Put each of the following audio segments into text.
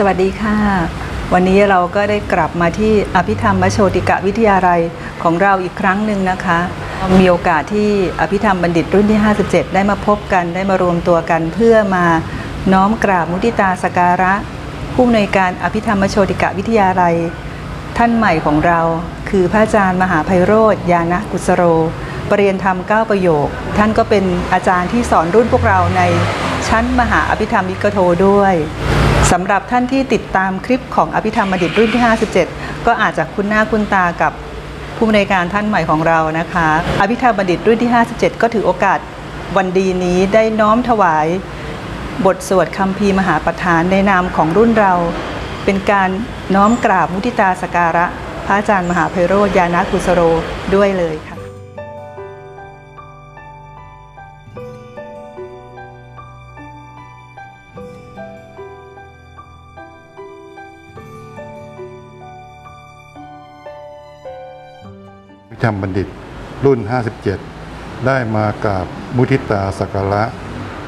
สวัสดีค่ะ วันนี้เราก็ได้กลับมาที่อภิธรรมโชติกะวิทยาลัยของเราอีกครั้งหนึ่งนะคะ มีโอกาสที่อภิธรรมบัณฑิตรุ่นที่ 57 ได้มาพบกันได้มารวมตัวกันเพื่อมาน้อมกราบมุทิตาสการะ ผู้อำนวยการอภิธรรมโชติกะวิทยาลัย ท่านใหม่ของเรา คือพระอาจารย์มหาไพโรธยานะกุสโรปรริยนธรรม 9 ประโยค ท่านก็เป็นอาจารย์ที่สอนรุ่นพวกเราในชั้นมหาอภิธรรมิกโทด้วย สำหรับท่านที่ติดตามคลิปของอภิธรรมบัณฑิตรุ่นที่ 57 ก็อาจจะคุ้นหน้าคุ้นตากับผู้อำนวยการท่านใหม่ของเรานะคะ อภิธรรมบัณฑิตรุ่นที่ 57 ก็ถือโอกาสวันดีนี้ได้น้อมถวาย บทสวดคำพีมหาประธานในนามของรุ่นเรา เป็นการน้อมกราบมุทิตาสการะ พระอาจารย์มหาไพโรธยานะกุสโรด้วยเลยค่ะ ธรรมบัณฑิตรุ่น 57 ได้มากราบมุทิตาสักการะ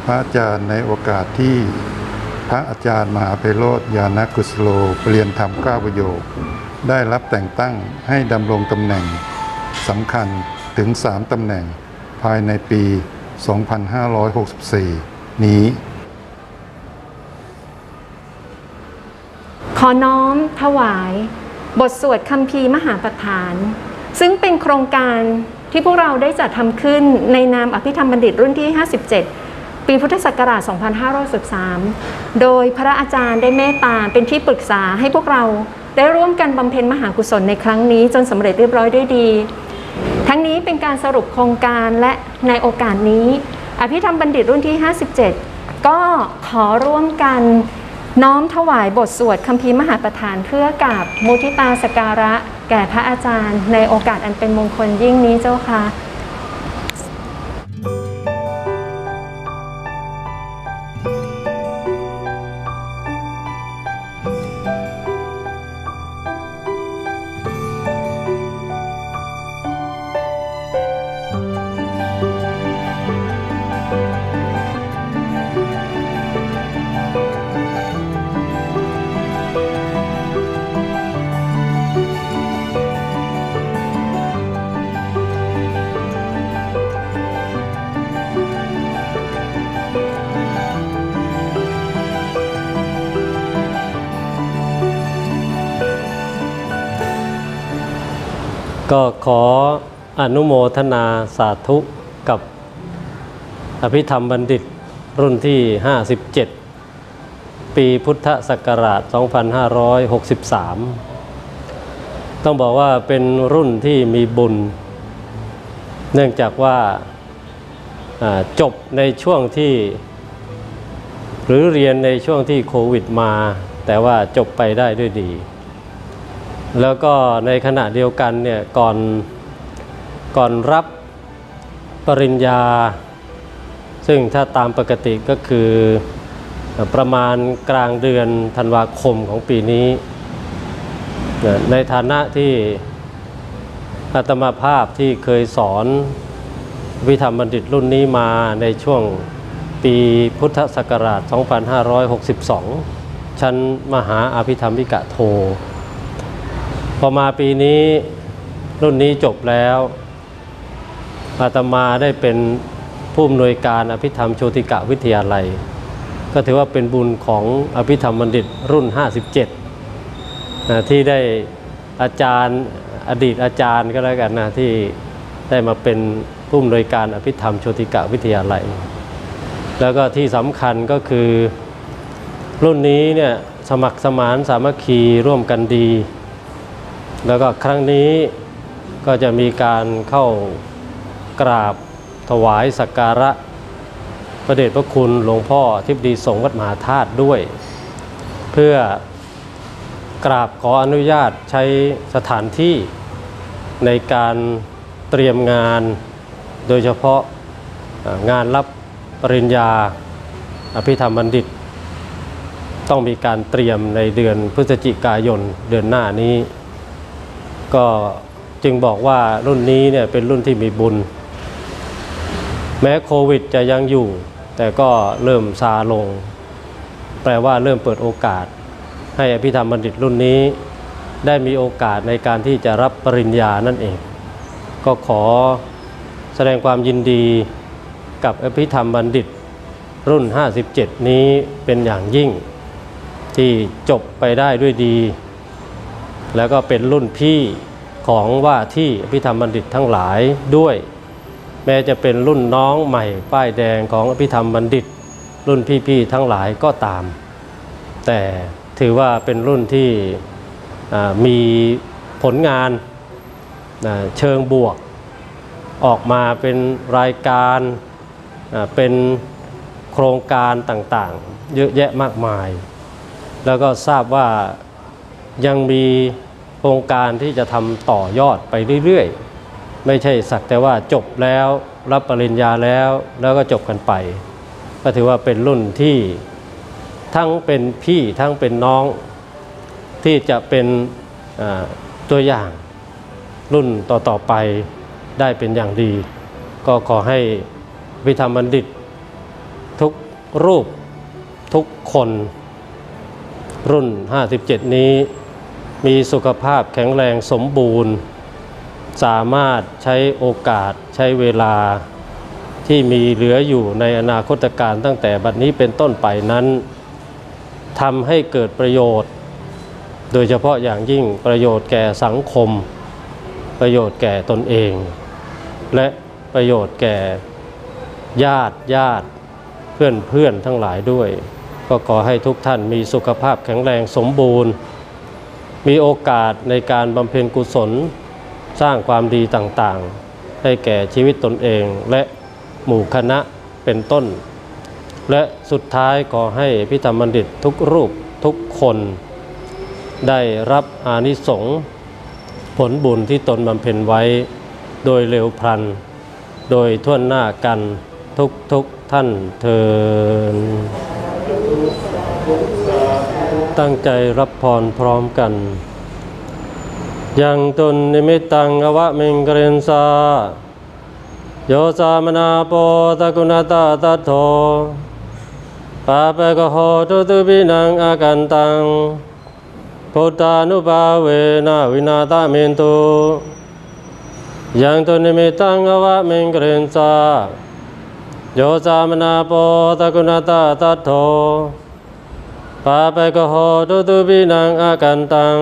พระอาจารย์ในโอกาสที่พระอาจารย์มหาไพโรธยานะกุสโลเปลี่ยนธรรม9ประโยค ได้รับแต่งตั้งให้ดำรงตำแหน่งสำคัญถึง 3ตำแหน่งภายในปี 2564 นี้ ขอน้อมถวาย บทสวดคัมภีร์มหาประธาน ซึ่งเป็นโครงการที่พวกเราได้จัดทำขึ้นในนามอภิธรรมบัณฑิตรุ่นที่ 57 ปีพุทธศักราช 2513โดยพระอาจารย์ได้เมตตาเป็นที่ปรึกษาให้พวกเราได้ร่วมกันบำเพ็ญมหากุศลในครั้งนี้จนสำเร็จเรียบร้อยด้วยดี ทั้งนี้เป็นการสรุปโครงการและในโอกาสนี้ อภิธรรมบัณฑิตรุ่นที่ 57 ก็ขอร่วมกัน น้อมถวายบทสวดคัมภีร์มหาประธานเพื่อกับมุทิตาสการะ แก่พระอาจารย์ ในโอกาสอันเป็นมงคลยิ่งนี้เจ้าค่ะ ก็ขออนุโมทนาสาธุกับอภิธรรมบัณฑิตรุ่นที่ 57 ปีพุทธศักราช 2563 ต้องบอกว่าเป็นรุ่นที่มีบุญ เนื่องจากว่าจบในช่วงที่ หรือเรียนในช่วงที่โควิดมา แต่ว่าจบไปได้ด้วยดี แล้วก็ในขณะเดียวกันเนี่ยก่อนก่อนรับปริญญา ซึ่งถ้าตามปกติก็คือประมาณกลางเดือนธันวาคมของปีนี้ ในฐานะที่อาตมาภาพที่เคยสอนวิธรรมบัณฑิตรุ่นนี้มาในช่วงปีพุทธศักราช 2562 ชั้นมหาอภิธรรมวิกะโท พอมาปีนี้รุ่นนี้จบแล้วอาตมาได้เป็นผู้อำนวยการอภิธรรมโชติกะวิทยาลัย ก็ถือว่าเป็นบุญของอภิธรรมบัณฑิตรุ่น 57นะที่ได้อาจารย์อดีตอาจารย์ก็แล้วกันนะที่ได้มาเป็นผู้อำนวยการอภิธรรมโชติกะวิทยาลัย แล้วก็ที่สำคัญก็คือรุ่นนี้เนี่ยสมัครสมานสามัคคีร่วมกันดี แล้วก็ครั้งนี้ก็จะมีการเข้ากราบถวายสักการะพระเดชพระคุณหลวงพ่อทิบดีสงฆ์วัดมหาธาตุด้วย เพื่อกราบขออนุญาตใช้สถานที่ในการเตรียมงานโดยเฉพาะงานรับปริญญาอภิธรรมบัณฑิต ต้องมีการเตรียมในเดือนพฤศจิกายนเดือนหน้านี้ ก็จึงบอกว่ารุ่นนี้เนี่ยเป็นรุ่นที่มีบุญ แม้โควิดจะยังอยู่ แต่ก็เริ่มซาลง แปลว่าเริ่มเปิดโอกาส ให้อภิธรรมบัณฑิตรุ่นนี้ ได้มีโอกาสในการที่จะรับปริญญานั่นเอง ก็ขอแสดงความยินดีกับอภิธรรมบัณฑิตรุ่น 57 นี้เป็นอย่างยิ่งที่จบไปได้ด้วยดี แล้วก็เป็นรุ่นพี่ของว่าที่อภิธรรมบัณฑิตทั้งหลายด้วย แม้จะเป็นรุ่นน้องใหม่ป้ายแดงของอภิธรรมบัณฑิต รุ่นพี่ๆทั้งหลายก็ตาม แต่ถือว่าเป็นรุ่นที่มีผลงานเชิงบวก ออกมาเป็นรายการเป็นโครงการต่างๆ เยอะแยะมากมาย แล้วก็ทราบว่า ยังมีโครงการที่จะทำต่อยอดไปเรื่อยๆ ไม่ใช่สักแต่ว่าจบแล้วรับปริญญาแล้วแล้วก็จบกันไป ก็ถือว่าเป็นรุ่นที่ทั้งเป็นพี่ทั้งเป็นน้องที่จะเป็นตัวอย่างรุ่นต่อๆไปได้เป็นอย่างดี ก็ขอให้วิธรรมบัณฑิต ทุกรูปทุกคนรุ่น 57 นี้ มีสุขภาพแข็งแรงสมบูรณ์ สามารถใช้โอกาสใช้เวลาที่มีเหลืออยู่ในอนาคตการตั้งแต่บัดนี้เป็นต้นไปนั้นทำให้เกิดประโยชน์ โดยเฉพาะอย่างยิ่งประโยชน์แก่สังคม ประโยชน์แก่ตนเอง และประโยชน์แก่ญาติญาติเพื่อนเพื่อนทั้งหลายด้วย ก็ขอให้ทุกท่านมีสุขภาพแข็งแรงสมบูรณ์ มีโอกาสในการบำเพ็ญกุศล สร้างความดีต่างๆ ให้แก่ชีวิตตนเองและหมู่คณะเป็นต้น และสุดท้ายขอให้พิธรรมบัณฑิตทุกรูปทุกคน ได้รับอานิสงส์ผลบุญที่ตนบำเพ็ญไว้ โดยเร็วพลัน โดยท่วนหน้ากันทุกทุกท่านเทิน ตั้งใจรับพรพร้อมกัน ยังตุนนิมิตตังอวะมิงกเรนสาโยสามนาโปตะกุณตาตัโทปาปกโหตุตุปินังอากันตังพุทธานุภาเวนะวินาตเมนตุยังตุนิมิตังอวะมิงกเรนสาโยสามนาโปตะกุณตาตัโท ปาปะกะโหตุตุปินังอากันตัง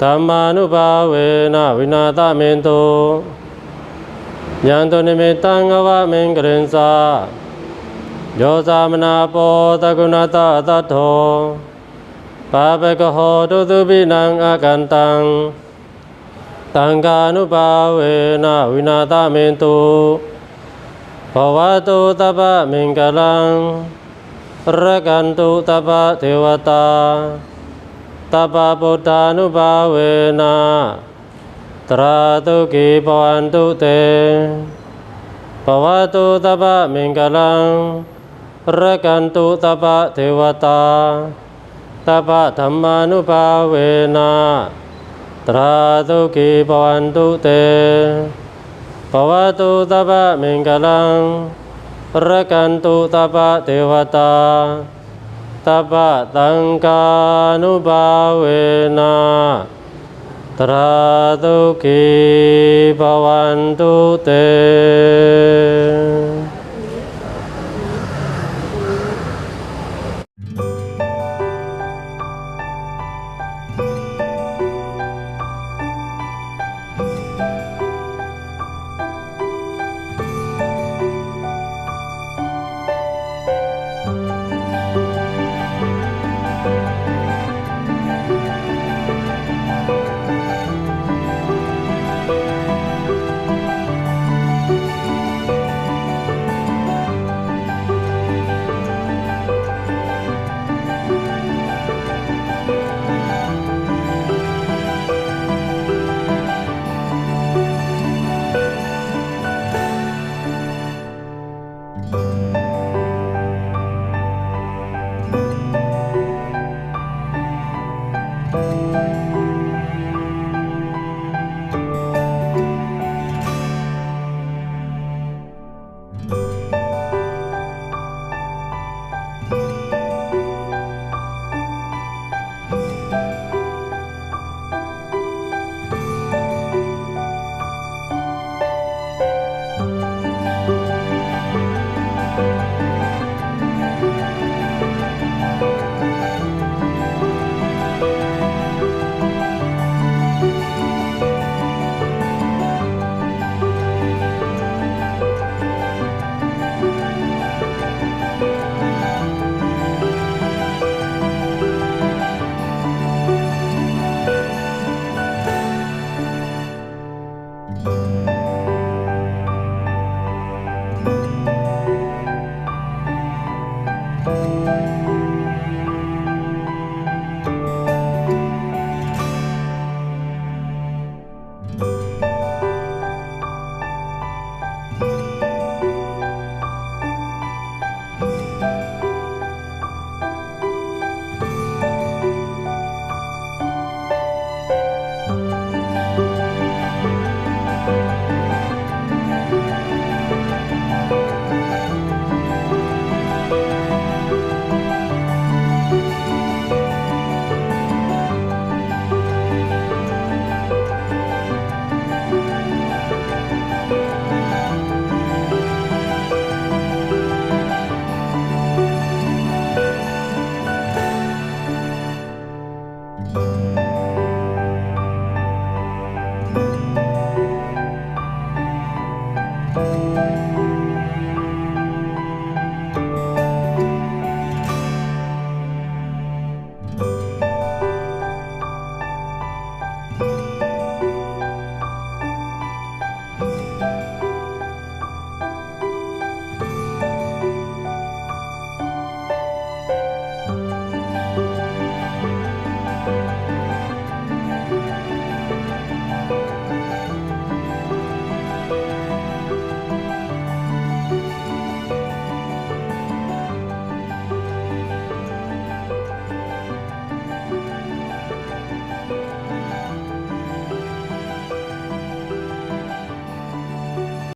ธัมมานุภาเวนะวินาตเมนตุยันตุนิมิตตังอวะเมงกเรนสาโยสามนาโปตะกุณตาตัทโทปาปะกะโหตุตุปินังอากันตังตังกานุภาเวนะวินาตเมนตุภวตุตปะเมงกลัง รักันตุตปะเทวตาตปะพุทธานุภาเวนะตราตุกีปวันตุเตปวัตุตปะมิงกลังรักันตุตปะเทวตาตปะธรรมานุภาเวนะตราตุกีปวันตุเตปวัตุตปะมิงกลัง รกันตุตปะเทวตาตปะตังกานุบาเวนะตราตุกีปวันตุเต